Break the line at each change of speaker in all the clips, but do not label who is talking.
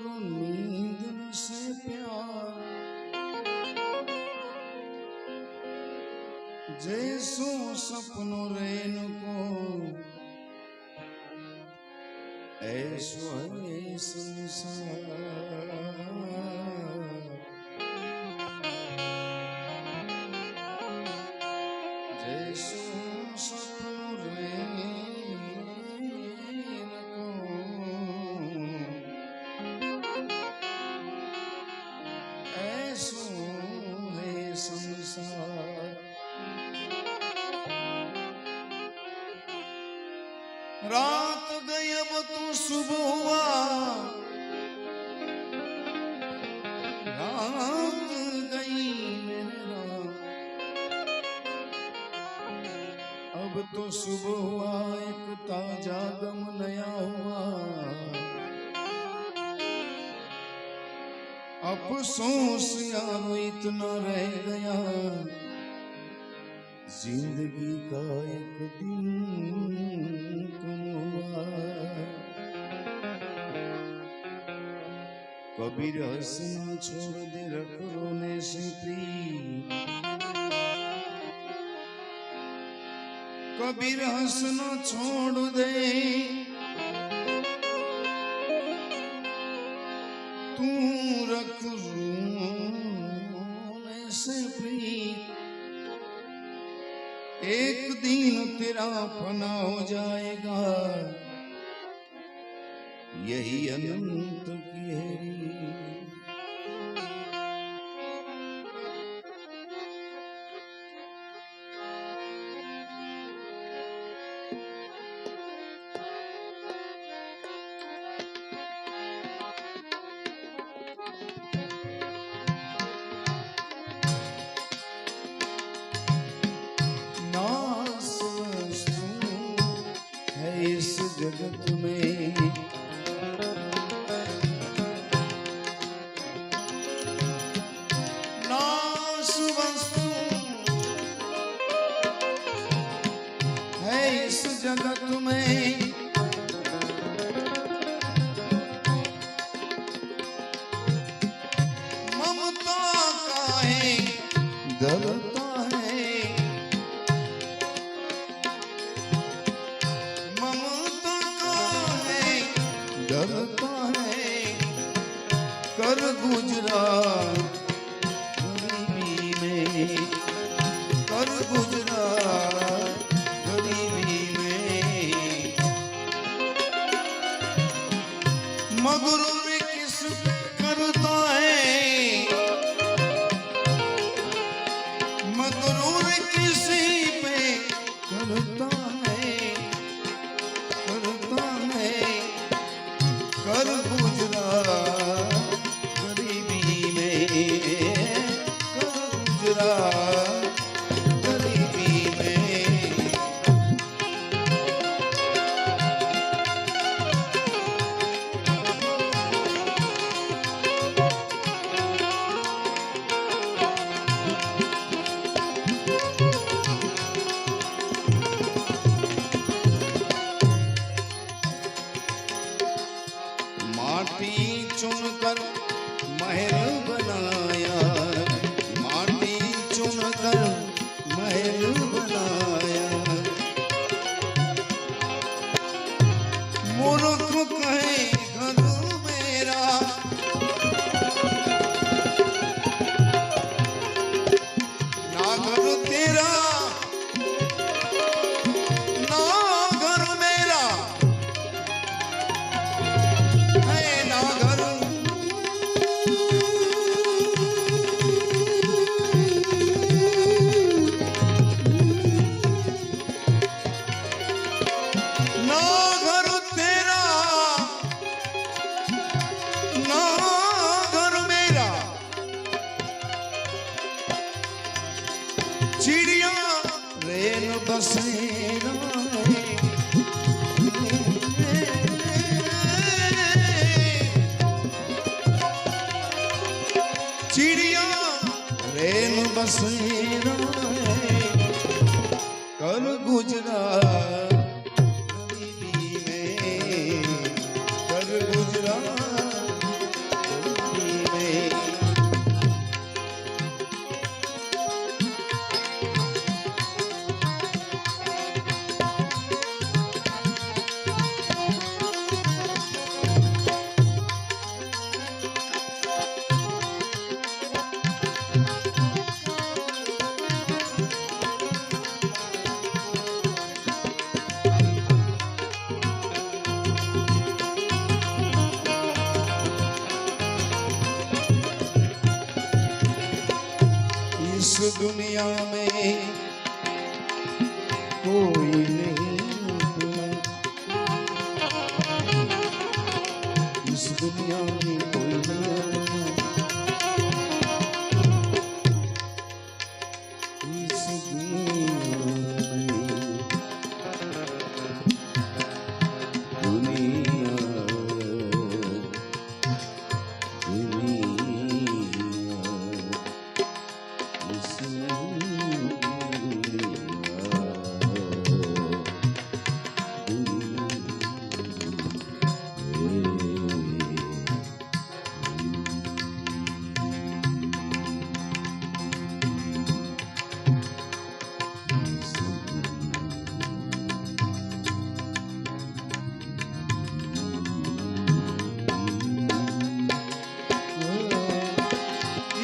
करो नींद न से प्यार जैसो सपनो रेन को ऐसो है संसार रात गई अब तो सुबह हुआ रात गई मेरे रात अब तो सुबह हुआ एक ताजा गम नया हुआ अफसोस यारो इतना रह गया जिंदगी का एक दिन कम हुआ कबीर हंसना छोड़ दे रख रोने से प्रिय कबीर हंसना छोड़ दे तू रख रोने से प्रीत एक दिन तेरा फना हो जाएगा। यही अनंत की है see. दुनिया में कोई नहीं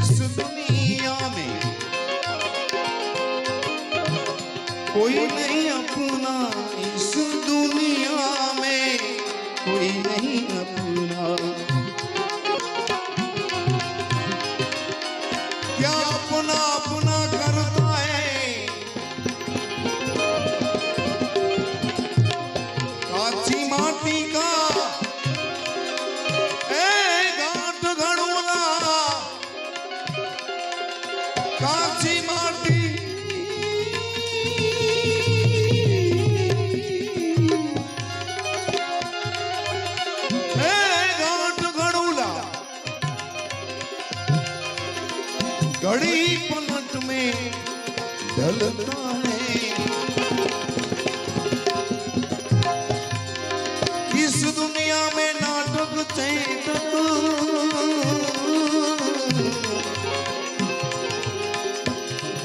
इस दुनिया में कोई नहीं Come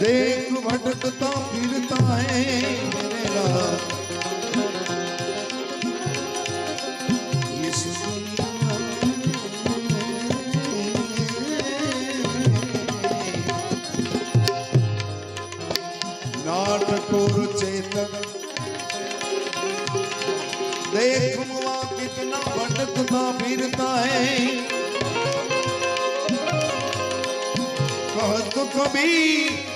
देख भटकता, फिरता है मेरा इस चेतक देख मुआ कितना भटकता, फिरता है। कहत कबीर कबीर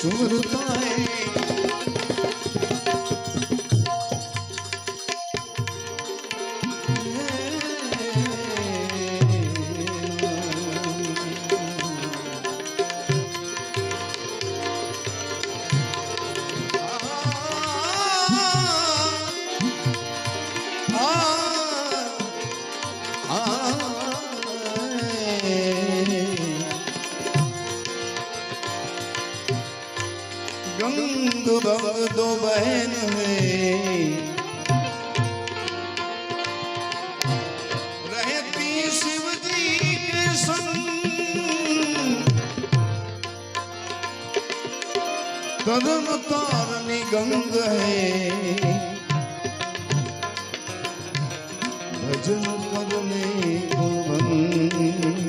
সুরতায় गंग भग दो बहन में रहती शिव जी के संग कदम तारनी गंग है भजन करने को मन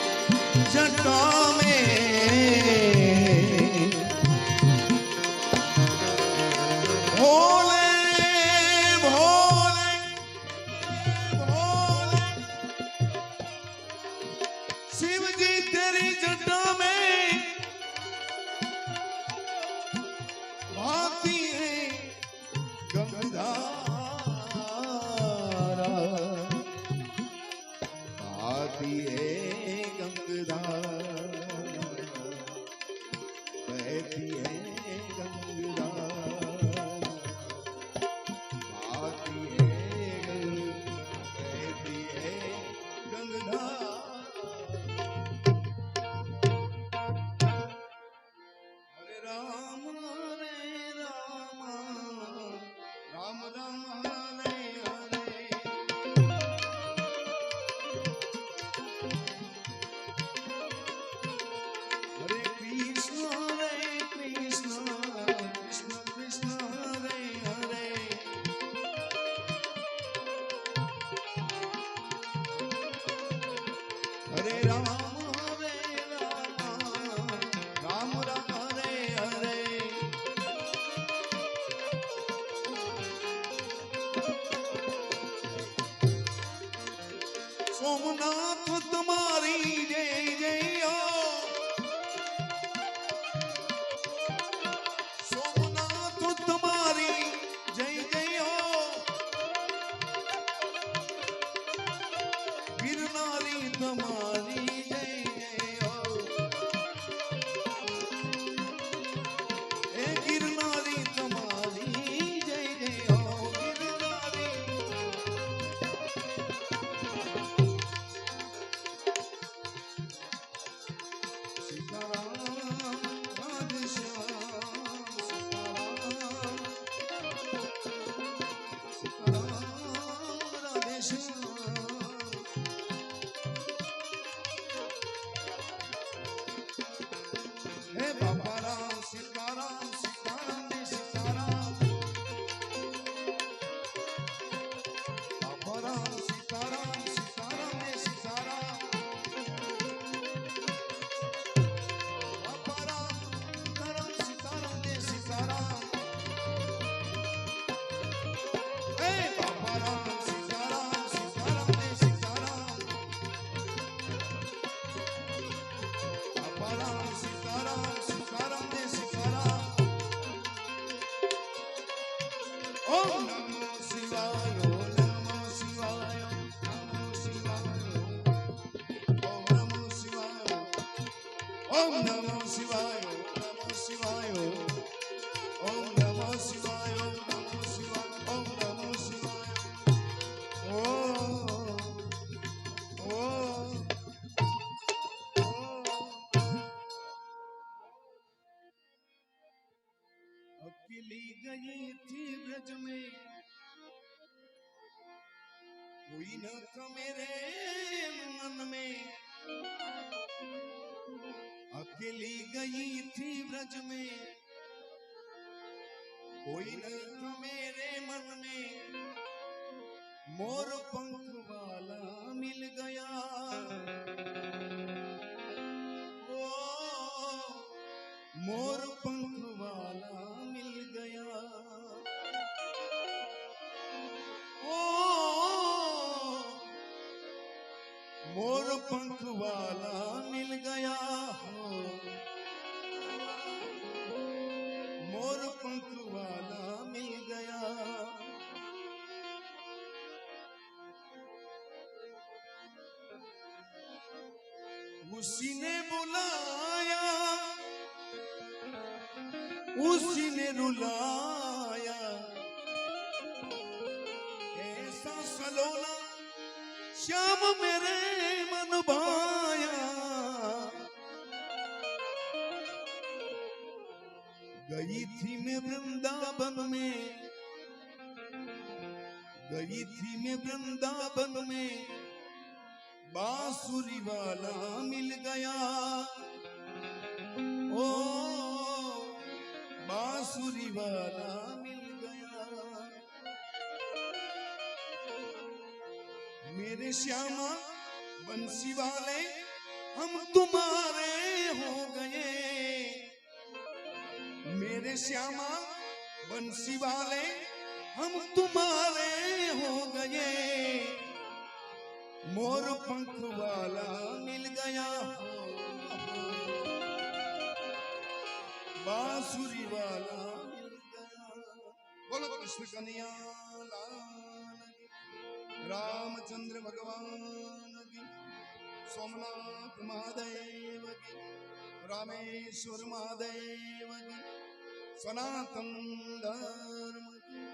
Rama to थी ब्रज में कोई न था मेरे मन में मोर पंख वाला उसी ने बुलाया उसी ने रुलाया ऐसा सलोना श्याम मेरे मन भाया गई थी मैं वृंदावन में गई थी मैं वृंदावन में बांसुरी वाला मिल गया। ओ, बांसुरी वाला मिल गया। मेरे श्यामा बंसी वाले, हम तुम्हारे हो गए। मेरे श्यामा बंसी वाले, हम तुम्हारे हो गए। मोर पंख वाला मिल गया बांसुरी वाला बोलो कृष्ण कन्या रामचंद्र भगवान सोमनाथ महादेव रामेश्वर महादेव की सनातन धर्म